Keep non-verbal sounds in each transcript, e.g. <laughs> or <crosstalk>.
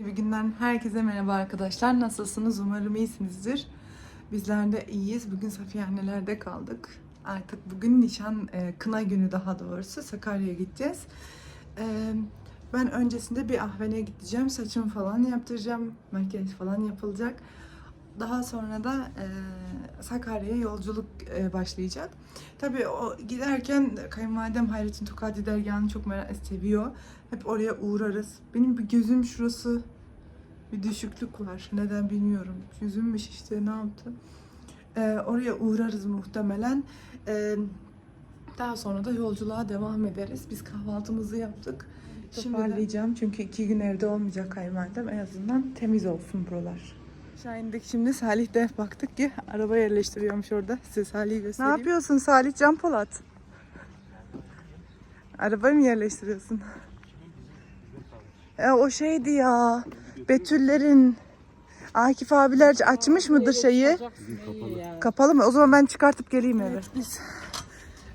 Bir günden herkese merhaba arkadaşlar. Nasılsınız? Umarım iyisinizdir. Bizler de iyiyiz. Bugün Safiye annelerde kaldık. Artık bugün nişan, e, kına günü daha doğrusu. Sakarya'ya gideceğiz. E, ben öncesinde bir ahvene gideceğim. Saçımı falan yaptıracağım. Makyaj falan yapılacak. Daha sonra da e, Sakarya'ya yolculuk e, başlayacak. Tabii o giderken kayınvalidem Hayrettin Tokadi dergahını çok merak seviyor. Hep oraya uğrarız. Benim bir gözüm şurası bir düşüklük var. Neden bilmiyorum. Yüzümmüş işte ne yaptı. Ee, oraya uğrarız muhtemelen. Ee, daha sonra da yolculuğa devam ederiz. Biz kahvaltımızı yaptık. Şimdi Toparlayacağım çünkü iki gün evde olmayacak kayınvalidem. En azından temiz olsun buralar. Aşağı indik şimdi. Salih de baktık ki araba yerleştiriyormuş orada. Size Salih'i göstereyim. Ne yapıyorsun Salih Can Polat? Arabayı mı yerleştiriyorsun? E, o şeydi ya. Betüllerin Akif abiler açmış mıdır şeyi? Kapalı mı? O zaman ben çıkartıp geleyim eve. Biz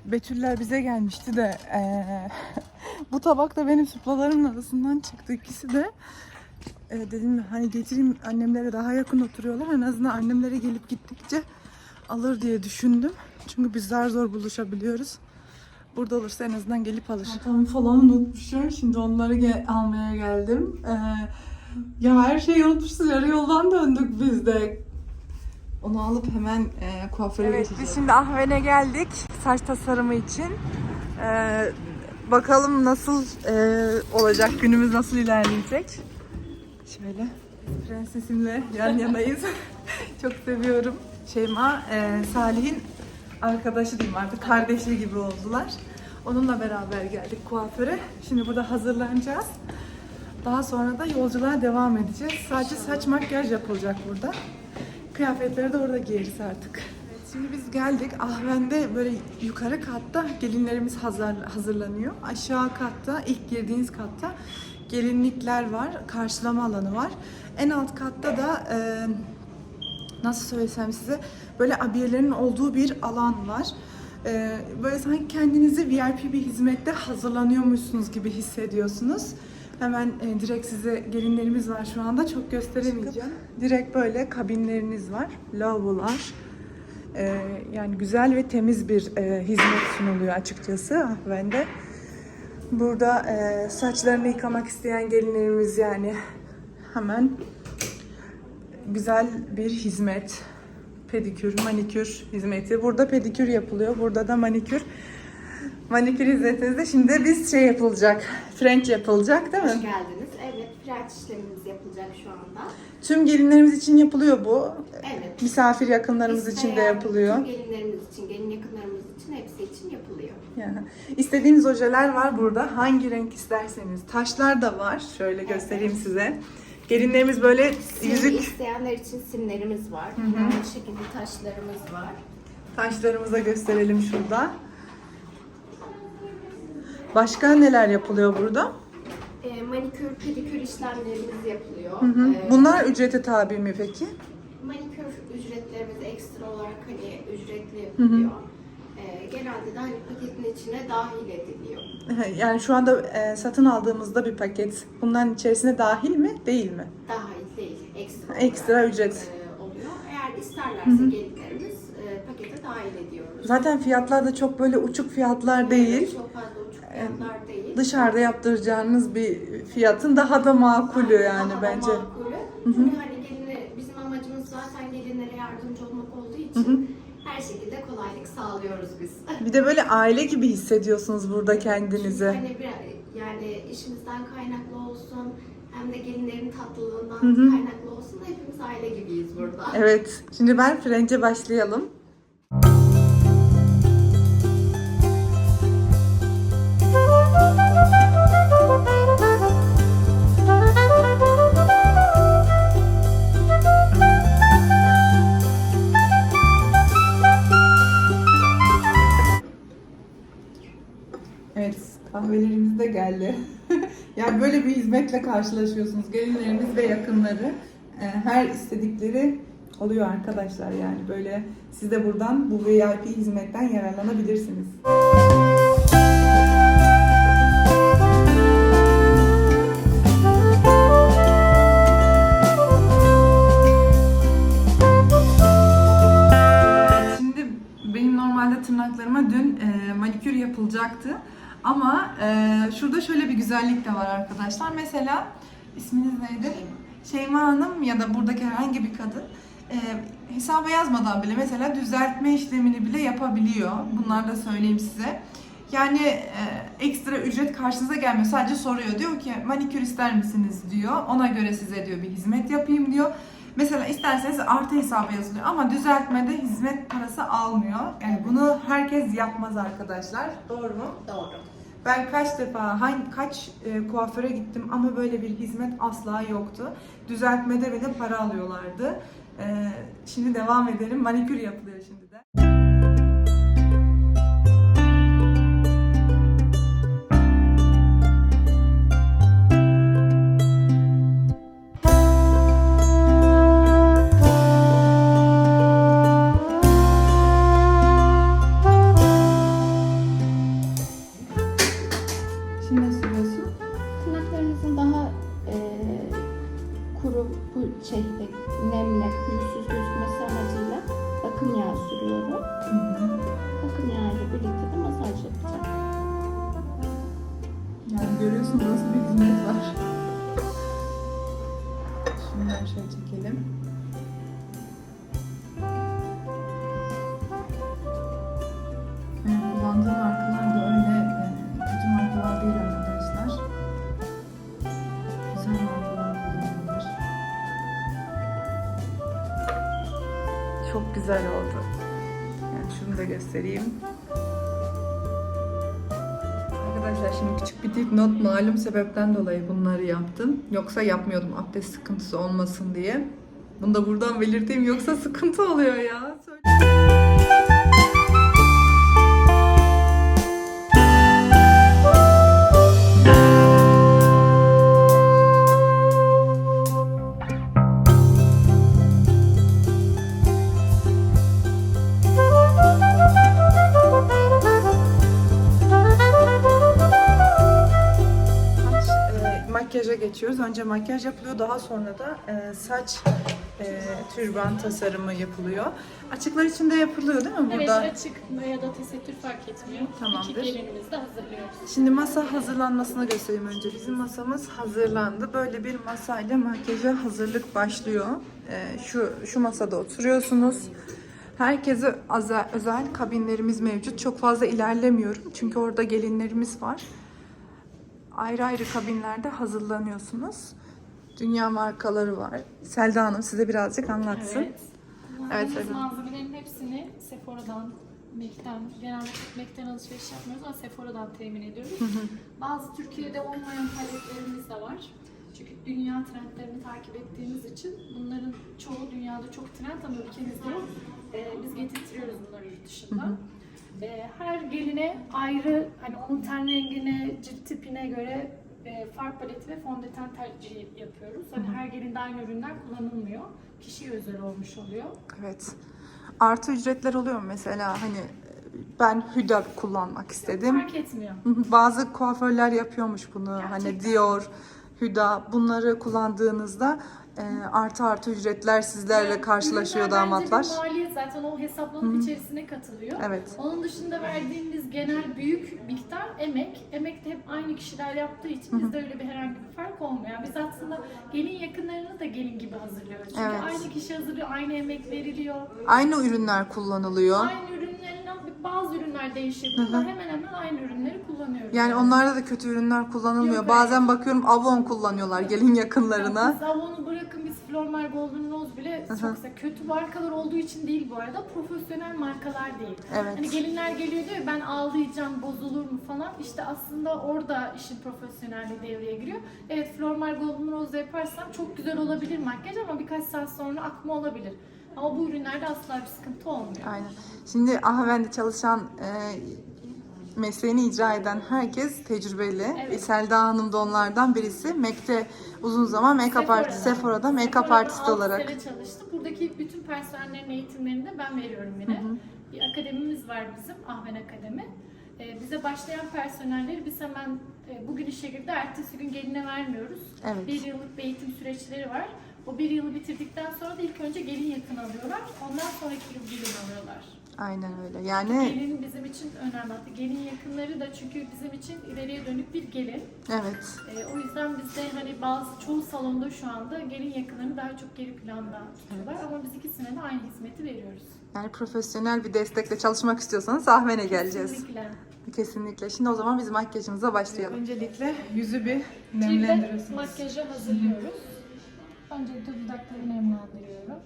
Betüller bize gelmişti de eee, <laughs> bu tabak da benim suplalarımın arasından çıktı ikisi de. E, dedim hani getireyim annemlere daha yakın oturuyorlar. En azından annemlere gelip gittikçe alır diye düşündüm. Çünkü biz zar zor buluşabiliyoruz. Burada olursa en azından gelip alır. Çantamı falan unutmuşum. Şimdi onları ge- almaya geldim. Ee, ya her şeyi unutmuşuz. Yarı yoldan döndük biz de. Onu alıp hemen e, kuaföre Evet geçeceğiz. biz şimdi Ahven'e geldik saç tasarımı için. Ee, bakalım nasıl e, olacak günümüz nasıl ilerleyecek. Şöyle prensesimle yan yanayız. <laughs> Çok seviyorum. Şeyma, e, Salih'in arkadaşı diyeyim artık kardeşi gibi oldular. Onunla beraber geldik kuaföre. Şimdi burada hazırlanacağız. Daha sonra da yolculuğa devam edeceğiz. Sadece saç makyaj yapılacak burada. Kıyafetleri de orada giyeriz artık. Evet, şimdi biz geldik. Ahven'de böyle yukarı katta gelinlerimiz hazır, hazırlanıyor. Aşağı katta, ilk girdiğiniz katta gelinlikler var. Karşılama alanı var. En alt katta da e, nasıl söylesem size böyle abiyelerin olduğu bir alan var. Ee, böyle sanki kendinizi VIP bir hizmette hazırlanıyormuşsunuz gibi hissediyorsunuz. Hemen e, direkt size gelinlerimiz var şu anda çok gösteremeyeceğim. Direkt böyle kabinleriniz var, lavabolar. Ee, yani güzel ve temiz bir e, hizmet sunuluyor açıkçası Ahven'de. Burada e, saçlarını yıkamak isteyen gelinlerimiz yani hemen güzel bir hizmet. Pedikür, manikür hizmeti. Burada pedikür yapılıyor. Burada da manikür. Manikür hizmetinizde şimdi biz şey yapılacak. French yapılacak değil Hoş mi? geldiniz. Evet, frenç işlemimiz yapılacak şu anda. Tüm gelinlerimiz için yapılıyor bu. Evet. Misafir yakınlarımız için de İsteyen yapılıyor. Tüm gelinlerimiz için, gelin yakınlarımız için hepsi için yapılıyor. İstediğiniz ojeler var burada. Hangi renk isterseniz. Taşlar da var. Şöyle göstereyim size. Gelinlerimiz böyle Sim yüzük isteyenler için simlerimiz var. Aynı şekilde taşlarımız var. taşlarımıza gösterelim şurada. Başka neler yapılıyor burada? E, manikür, pedikür işlemlerimiz yapılıyor. Hı hı. E, Bunlar ücrete tabi mi peki? manikür ücretlerimiz ekstra olarak hani ücretli yapılıyor. E, genelde de hani paketin içine dahil ediliyor. Yani şu anda e, satın aldığımızda bir paket bunların içerisine dahil mi değil mi? Dahil değil, ekstra olarak, Ekstra ücret. e, oluyor. Eğer isterlerse gelinlerimiz e, pakete dahil ediyoruz. Zaten fiyatlar da çok böyle uçuk fiyatlar değil. Çok fazla uçuk fiyatlar değil. Dışarıda yaptıracağınız bir fiyatın daha da makulü yani Daha da bence. makulü. Çünkü hani geline, bizim amacımız zaten gelinlere yardımcı olmak olduğu için her şekilde kolaylık sağlıyoruz biz. <laughs> Bir de böyle aile gibi hissediyorsunuz burada kendinizi. hani bir, yani işimizden kaynaklı olsun hem de gelinlerin tatlılığından kaynaklı olsun hepimiz aile gibiyiz burada. Evet. Şimdi ben Frenç'e başlayalım. Kahvelerimiz de geldi. <laughs> yani böyle bir hizmetle karşılaşıyorsunuz. Gelinlerimiz ve yakınları e, her istedikleri oluyor arkadaşlar yani böyle siz de buradan bu VIP hizmetten yararlanabilirsiniz. olacaktı. Şurada şöyle bir güzellik de var arkadaşlar. Mesela isminiz neydi? Şeyma Hanım ya da buradaki herhangi bir kadın e, hesaba yazmadan bile mesela düzeltme işlemini bile yapabiliyor. Bunları da söyleyeyim size. Yani e, ekstra ücret karşınıza gelmiyor. Sadece soruyor. Diyor ki manikür ister misiniz diyor. Ona göre size diyor bir hizmet yapayım diyor. Mesela isterseniz artı hesaba yazılıyor ama düzeltmede hizmet parası almıyor. Yani bunu herkes yapmaz arkadaşlar. Doğru mu? Doğru. Ben kaç defa, hangi kaç e, kuaföre gittim ama böyle bir hizmet asla yoktu. Düzeltmede bile para alıyorlardı. E, şimdi devam edelim. Manikür yapılıyor şimdi de. Göstereyim. Arkadaşlar şimdi küçük bir dipnot malum sebepten dolayı bunları yaptım. Yoksa yapmıyordum abdest sıkıntısı olmasın diye. Bunu da buradan belirteyim yoksa sıkıntı oluyor ya. Geçiyoruz. Önce makyaj yapılıyor. Daha sonra da e, saç e, türban tasarımı yapılıyor. Açıklar için de yapılıyor değil mi burada? Evet açık ya da tesettür fark etmiyor. Tamamdır. İki gelinimizi de hazırlıyoruz. Şimdi masa hazırlanmasını göstereyim önce. Bizim masamız hazırlandı. Böyle bir masayla makyaja hazırlık başlıyor. Ee, şu şu masada oturuyorsunuz. Herkese özel kabinlerimiz mevcut. Çok fazla ilerlemiyorum çünkü orada gelinlerimiz var. Ayrı ayrı kabinlerde hazırlanıyorsunuz. Dünya markaları var. Selda Hanım size birazcık anlatsın. Evet. Evet, evet. malzemelerin hepsini Sephora'dan, MAC'ten, genelde MAC'ten alışveriş yapmıyoruz ama Sephora'dan temin ediyoruz. Bazı Türkiye'de olmayan paletlerimiz de var. Çünkü dünya trendlerini takip ettiğimiz için bunların çoğu dünyada çok trend ama ülkemizde. Ee, biz getirtiyoruz bunları yurt dışından. Ee, her geline ayrı, hani onun ten rengine, cilt tipine göre e, far paleti ve fondöten tercihi yapıyoruz. Hani her gelinde aynı ürünler kullanılmıyor. Kişiye özel olmuş oluyor. Evet. Artı ücretler oluyor mu mesela hani ben hüda kullanmak istedim. Fark etmiyor. Bazı kuaförler yapıyormuş bunu. Hani Gerçekten. Dior, Huda bunları kullandığınızda e, artı artı ücretler sizlerle Yani karşılaşıyor bence damatlar. maliyet zaten o hesaplanıp içerisine katılıyor. Evet. Onun dışında verdiğimiz genel büyük miktar emek. Emek de hep aynı kişiler yaptığı için bizde öyle bir herhangi bir fark olmuyor. Biz aslında gelin yakınlarını da gelin gibi hazırlıyoruz. Çünkü Evet. aynı kişi hazırlıyor, aynı emek veriliyor. Aynı ürünler kullanılıyor. Aynı ürünlerinden bazı ürünler değişebilir ama hemen hemen aynı ürünleri kullanıyoruz. Yani onlarda da kötü ürünler kullanılmıyor. Yok, Bazen bakıyorum Avon kullanıyorlar gelin yakınlarına. Biz Avon'u bırakın biz Flormar Golden Bile çok kötü markalar olduğu için değil bu arada profesyonel markalar değil. Evet. Hani gelinler geliyor diyor ben ağlayacağım bozulur mu falan işte aslında orada işin profesyonelliği devreye giriyor. Evet Flormar Golden Rose yaparsam çok güzel olabilir makyaj ama birkaç saat sonra akma olabilir. Ama bu ürünlerde asla bir sıkıntı olmuyor. Aynen. Şimdi Ahven'de çalışan e, mesleğini icra eden herkes tecrübeli. Evet. Selda Hanım da onlardan birisi. MAC'te uzun zaman make-up artist, Sephora'da make-up Sephora'da artist olarak. sene çalıştı. Buradaki bütün personellerin eğitimlerini de ben veriyorum yine. Bir akademimiz var bizim, Ahven Akademi. Ee, bize başlayan personelleri biz hemen e, bugün işe girdi, ertesi gün geline vermiyoruz. Evet. Bir yıllık bir eğitim süreçleri var. O bir yılı bitirdikten sonra da ilk önce gelin yakın alıyorlar. Ondan sonraki yıl gelin alıyorlar. Aynen öyle. Yani Gelin bizim için önemli. Gelin yakınları da çünkü bizim için ileriye dönük bir gelin. evet. Ee, o yüzden bizde hani bazı çoğu salonda şu anda gelin yakınlarını daha çok geri planda tutuyorlar ama biz ikisine de aynı hizmeti veriyoruz. Yani profesyonel bir destekle çalışmak istiyorsanız Ahven'e geleceğiz. Kesinlikle. Kesinlikle. Şimdi o zaman biz makyajımıza başlayalım. Öncelikle yüzü bir Cilde nemlendiriyorsunuz. makyajı hazırlıyoruz. Öncelikle dudakları nemlendiriyorum.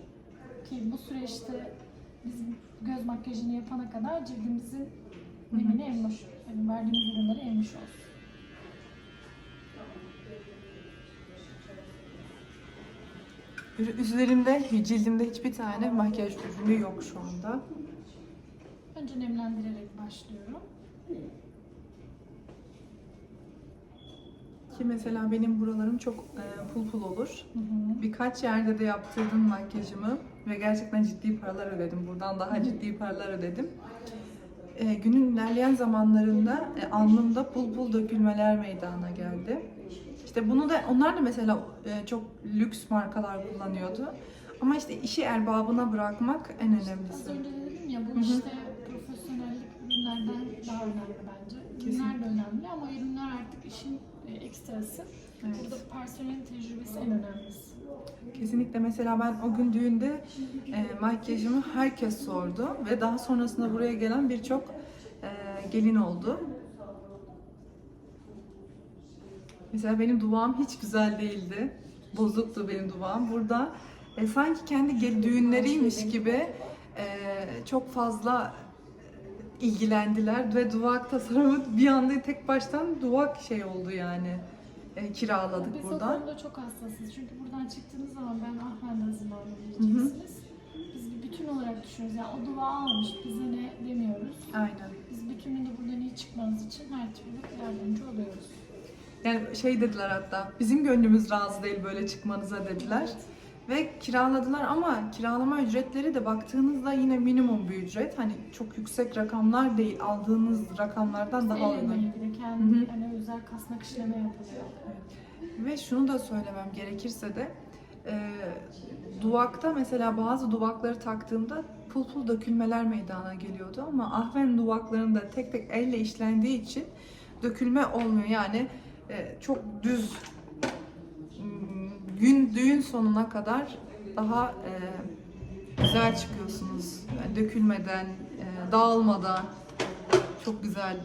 Ki bu süreçte biz göz makyajını yapana kadar cildimizin nemini emmiş, yani verdiğimiz ürünleri emmiş olsun. Üzerimde, cildimde hiçbir tane makyaj ürünü yok şu anda. Önce nemlendirerek başlıyorum. Ki mesela benim buralarım çok e, pul pul olur. Birkaç yerde de yaptırdım makyajımı ve gerçekten ciddi paralar ödedim. Buradan daha ciddi paralar ödedim. E, günün ilerleyen zamanlarında e, alnımda pul pul dökülmeler meydana geldi. İşte bunu da onlar da mesela e, çok lüks markalar kullanıyordu. Ama işte işi erbabına bırakmak en Az önemlisi. önce de dedim ya bu hı. işte profesyonellik ürünlerden daha önemli bence. Ürünler de önemli ama ürünler artık işin e, ekstrası. Evet. Burada personelin tecrübesi en önemlisi. Kesinlikle mesela ben o gün düğünde e, makyajımı herkes sordu ve daha sonrasında buraya gelen birçok e, gelin oldu. Mesela benim duvağım hiç güzel değildi. Bozuktu benim duvağım. Burada e, sanki kendi düğünleriymiş gibi e, çok fazla ilgilendiler ve duvak tasarımı bir anda tek baştan duvak şey oldu yani. E, kiraladık Biz o buradan. konuda çok hassasız. Çünkü buradan çıktığınız zaman ben ah ben de hazırlandım diyeceksiniz. Biz bir bütün olarak düşünüyoruz. Yani o duvağı almış bize ne demiyoruz. Aynen. Biz bütününde buradan iyi çıkmanız için her türlü yardımcı oluyoruz. Yani şey dediler hatta, bizim gönlümüz razı değil böyle çıkmanıza dediler. Ve kiraladılar ama kiralama ücretleri de baktığınızda yine minimum bir ücret. Hani çok yüksek rakamlar değil, aldığınız rakamlardan daha uygun. bir de Hı kendi hı. hani özel kasnak işleme yapılıyor. Ve şunu da söylemem gerekirse de e, duvakta mesela bazı duvakları taktığımda pul pul dökülmeler meydana geliyordu ama ahven duvaklarında tek tek elle işlendiği için dökülme olmuyor. Yani e, çok düz gün düğün sonuna kadar daha e, güzel çıkıyorsunuz. Yani dökülmeden, e, dağılmadan çok güzel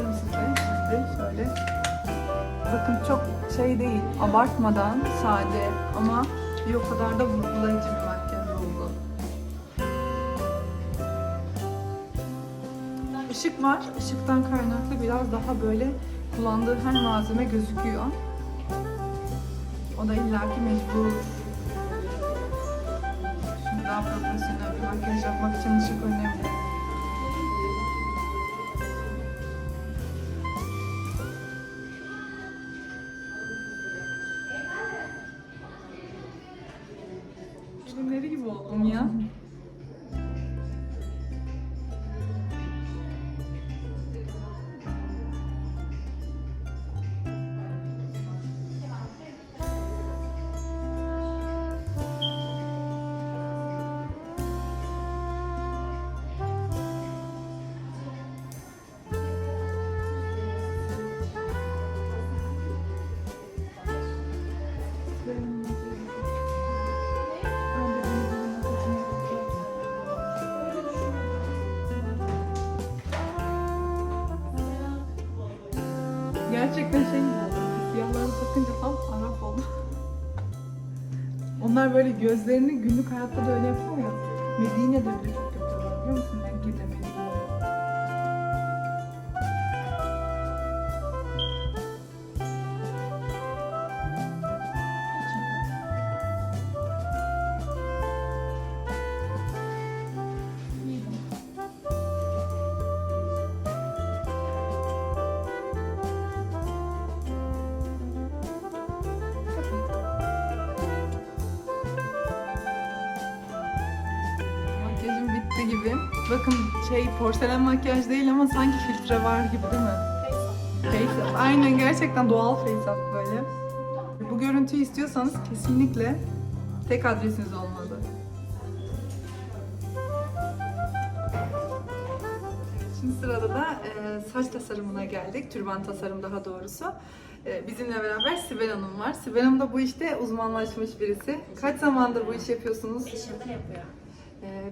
yaparım size. Şimdi şöyle. Bakın çok şey değil, abartmadan sade ama bir o kadar da vurgulayıcı bir makyaj oldu. Işık var. Işıktan kaynaklı biraz daha böyle kullandığı her malzeme gözüküyor. O da illaki mecbur. Şimdi daha profesyonel bir makyaj yapmak için ışık önemli. Gerçekten şey gibi oldu. Siyahları takınca tam Arap oldu. Onlar böyle gözlerini günlük hayatta da öyle yapıyor ya. Medine'de Bakın şey porselen makyaj değil ama sanki filtre var gibi değil mi? Face up. Aynen gerçekten doğal face up böyle. Bu görüntüyü istiyorsanız kesinlikle tek adresiniz olmalı. Şimdi sırada da e, saç tasarımına geldik. Türban tasarım daha doğrusu. E, bizimle beraber Sibel Hanım var. Sibel Hanım da bu işte uzmanlaşmış birisi. Kaç zamandır bu işi yapıyorsunuz? 5 yıldır yapıyorum.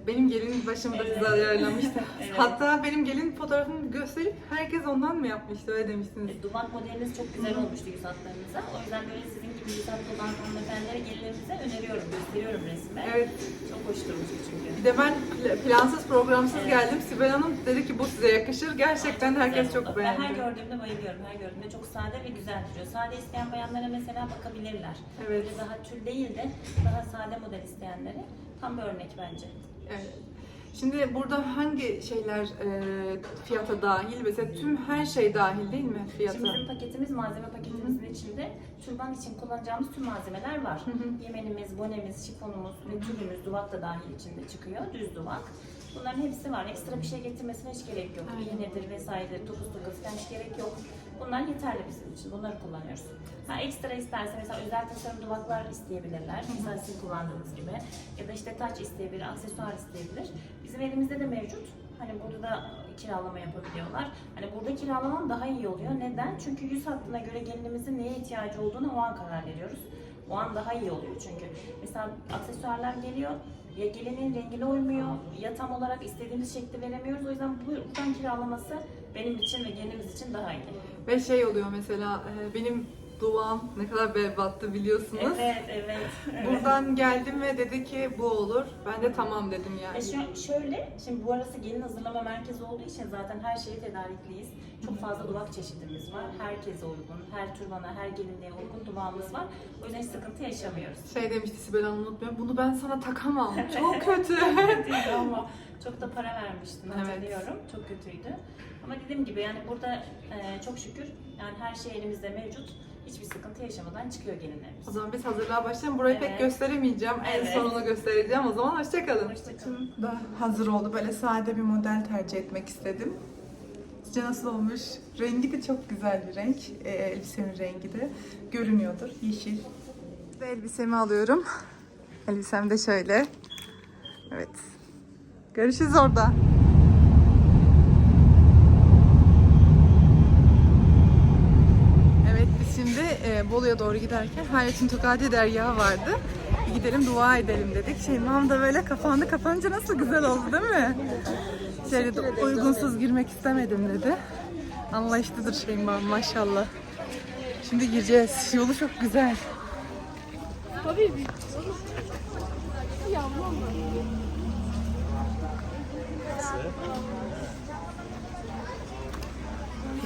Benim gelin başımda size ayarlamıştı. <laughs> Hatta benim gelin fotoğrafını gösterip herkes ondan mı yapmıştı öyle demiştiniz. E, Duvak modeliniz çok güzel olmuştu yüz hatlarınıza. O yüzden böyle sizin gibi yüz hatlı olan hanımefendilere gelinlerinize öneriyorum, gösteriyorum resmi. Evet. Çok hoş durmuş çünkü. Bir de ben pl- plansız programsız geldim. Sibel Hanım dedi ki bu size yakışır. Gerçekten herkes Güzel çok oldu. Ben her beğendi. gördüğümde bayılıyorum. Her gördüğümde çok sade ve güzel duruyor. Sade isteyen bayanlara mesela bakabilirler. Evet. Böyle daha tül değil de daha sade model isteyenlere tam bir örnek bence. Evet. Şimdi burada hangi şeyler e, fiyata dahil? Mesela tüm her şey dahil değil mi fiyata? Şimdi bizim paketimiz, malzeme paketimizin içinde türban için kullanacağımız tüm malzemeler var. Hı hı. Yemenimiz, bonemiz, şifonumuz ve tülümüz, duvak da dahil içinde çıkıyor. Düz duvak. Bunların hepsi var. Ekstra bir şey getirmesine hiç gerek yok. Aynen. İğnedir vesaire, topuz tokası hiç gerek yok. Bunlar yeterli bizim için. Bunları kullanıyoruz. Ha ekstra isterse mesela özel tasarım duvaklar isteyebilirler. Mesela sizin kullandığınız gibi. Ya da işte taç isteyebilir, aksesuar isteyebilir. Bizim elimizde de mevcut. Hani burada da kiralama yapabiliyorlar. Hani burada kiralaman daha iyi oluyor. Neden? Çünkü yüz hattına göre gelinimizin neye ihtiyacı olduğunu o an karar veriyoruz. O an daha iyi oluyor çünkü. Mesela aksesuarlar geliyor. Ya gelinin rengine uymuyor ya tam olarak istediğimiz şekli veremiyoruz. O yüzden bu buradan kiralaması benim için ve gelinimiz için daha iyi. Ve şey oluyor mesela benim duam ne kadar berbattı biliyorsunuz. Evet, evet. evet. Buradan geldim ve dedi ki bu olur. Ben de tamam dedim yani. E şu, şöyle, şimdi bu arası gelin hazırlama merkezi olduğu için zaten her şeyi tedarikliyiz. Çok fazla duvak çeşidimiz var. Herkese uygun, her türbana, her gelinliğe uygun duvağımız var. O yüzden hiç sıkıntı yaşamıyoruz. Şey demişti Sibel Hanım unutmuyorum. Bunu ben sana takamam. <laughs> Çok kötü. Değil ama çok da para vermiştim Evet. hatırlıyorum. Çok kötüydü. Ama dediğim gibi yani burada e, çok şükür yani her şey elimizde mevcut. Hiçbir sıkıntı yaşamadan çıkıyor gelinlerimiz. o zaman biz hazırlığa başlayalım. Burayı pek Evet. gösteremeyeceğim. En Evet. sonunu göstereceğim. O zaman hoşçakalın. Hoşçakalın. Da hazır oldu. Böyle sade bir model tercih etmek istedim. Sizce nasıl olmuş? Rengi de çok güzel bir renk. Ee, elbisemin rengi de görünüyordur. Yeşil. Ve elbisemi alıyorum. Elbisem de şöyle. Evet. Görüşürüz orada. Evet biz şimdi doğru giderken Hayrettin Tokadi dergahı vardı. Bir gidelim dua edelim dedik. Şeymam da böyle kapandı. Kapanınca nasıl güzel oldu değil mi? Şöyle de uygunsuz girmek istemedim dedi. Anlayışlıdır Şeymam maşallah. Şimdi gireceğiz. Yolu çok güzel.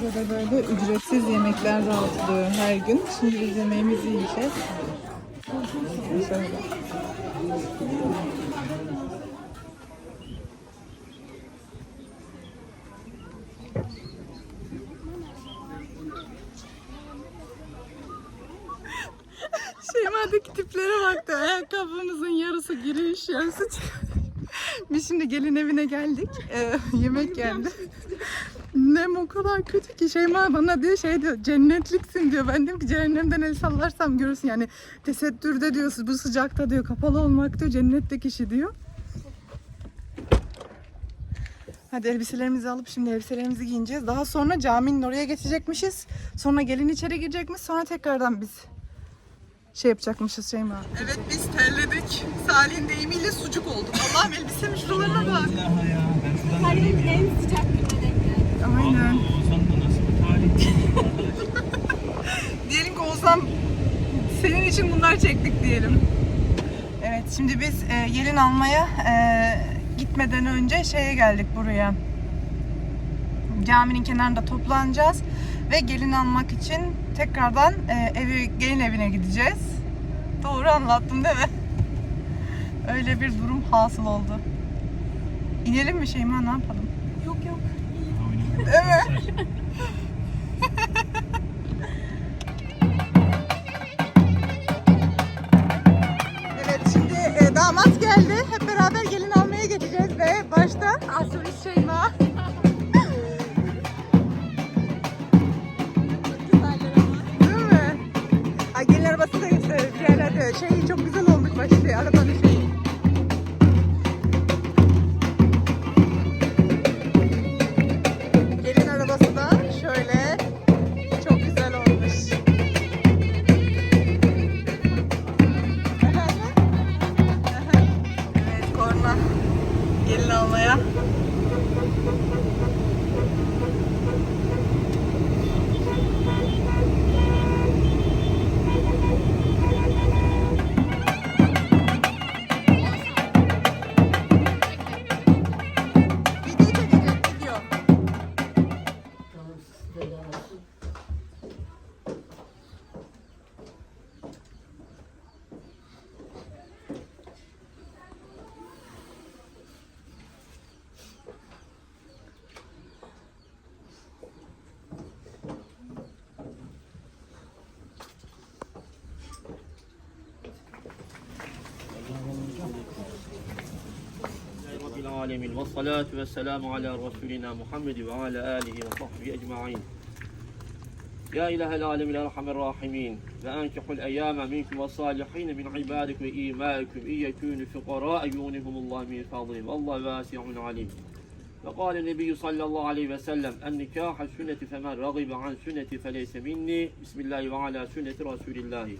Burada böyle ücretsiz yemekler dağıtılıyor her gün. Şimdi biz yemeğimizi yiyeceğiz. Şöyle. Şeyma'daki tiplere baktı. Ayakkabımızın yarısı giriş, yarısı çıkış. Biz şimdi gelin evine geldik. Ee, yemek geldi. Nem o kadar kötü ki Şeyma bana diyor şey diyor cennetliksin diyor. Ben diyorum ki cehennemden el sallarsam görürsün yani tesettürde diyor bu sıcakta diyor kapalı olmak diyor cennetteki kişi diyor. Hadi elbiselerimizi alıp şimdi elbiselerimizi giyineceğiz. Daha sonra caminin oraya geçecekmişiz. Sonra gelin içeri girecekmiş. Sonra tekrardan biz şey yapacakmışız Şeyma. Evet biz terledik. Salih'in deyimiyle sucuk olduk. Allah'ım elbisemin şuralarına bak. Tarihin en sıcak geldi. Aynen. Ozan da nasıl bir tarih? <laughs> Yanılmıyorsam senin için bunlar çektik diyelim. Evet şimdi biz e, gelin almaya e, gitmeden önce şeye geldik buraya. Caminin kenarında toplanacağız ve gelin almak için tekrardan e, evi gelin evine gideceğiz. Doğru anlattım değil mi? Öyle bir durum hasıl oldu. İnelim mi Şeyma ne yapalım? Yok yok. Mi? Evet şimdi e, damat geldi. Hep beraber gelin almaya geçeceğiz ve başta Asuris Şeyma. Değil mi? Ay gelin arabası da yerlerde. Şey çok güzel olmuş başı arabanın şeyi. Gelin almaya. والصلاة والسلام على رسولنا محمد وعلى آله وصحبه أجمعين. يا إله العالمين أرحم الراحمين وأنكحوا الأيام منكم والصالحين من عبادكم وإيمائكم إن يكونوا فقراء يغنهم الله من فضله والله واسع عليم. وقال النبي صلى الله عليه وسلم النكاح السنة فمن رغب عن سنتي فليس مني. بسم الله وعلى سنة رسول الله.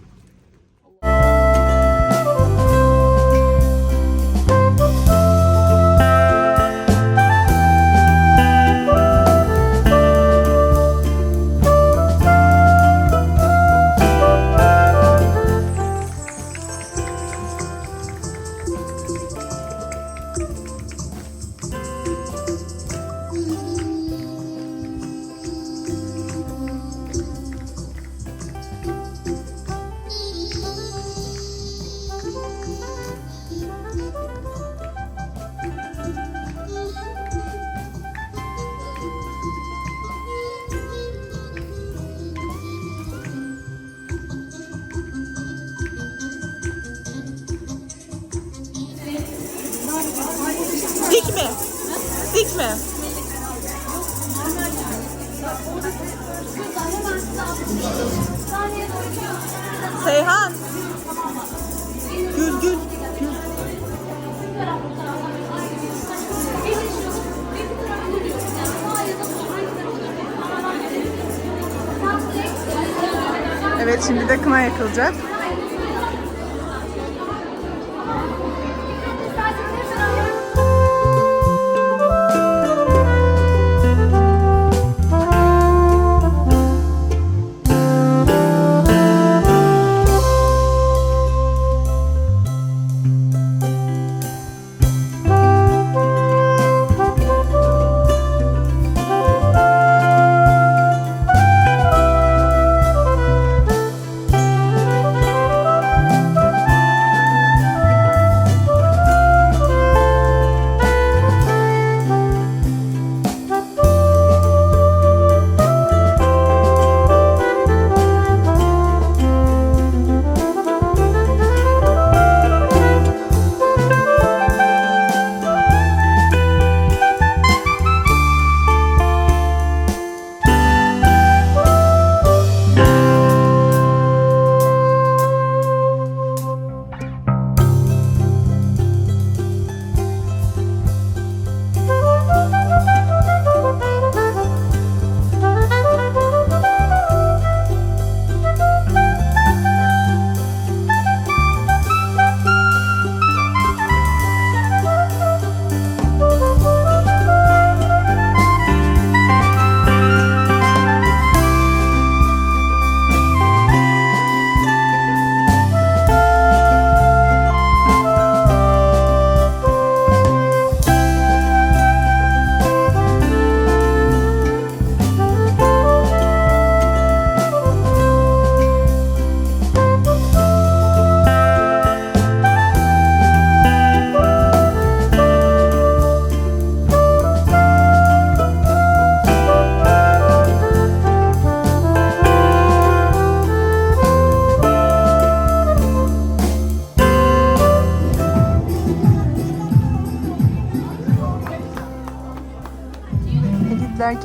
De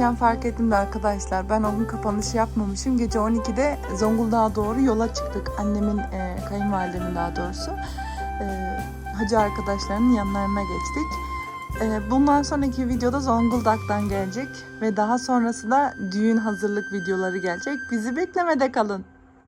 giderken fark ettim de arkadaşlar ben o kapanışı yapmamışım. Gece 12'de Zonguldak'a doğru yola çıktık. Annemin, e, kayınvalidemin daha doğrusu. E, hacı arkadaşlarının yanlarına geçtik. E, bundan sonraki videoda Zonguldak'tan gelecek ve daha sonrası da düğün hazırlık videoları gelecek. Bizi beklemede kalın.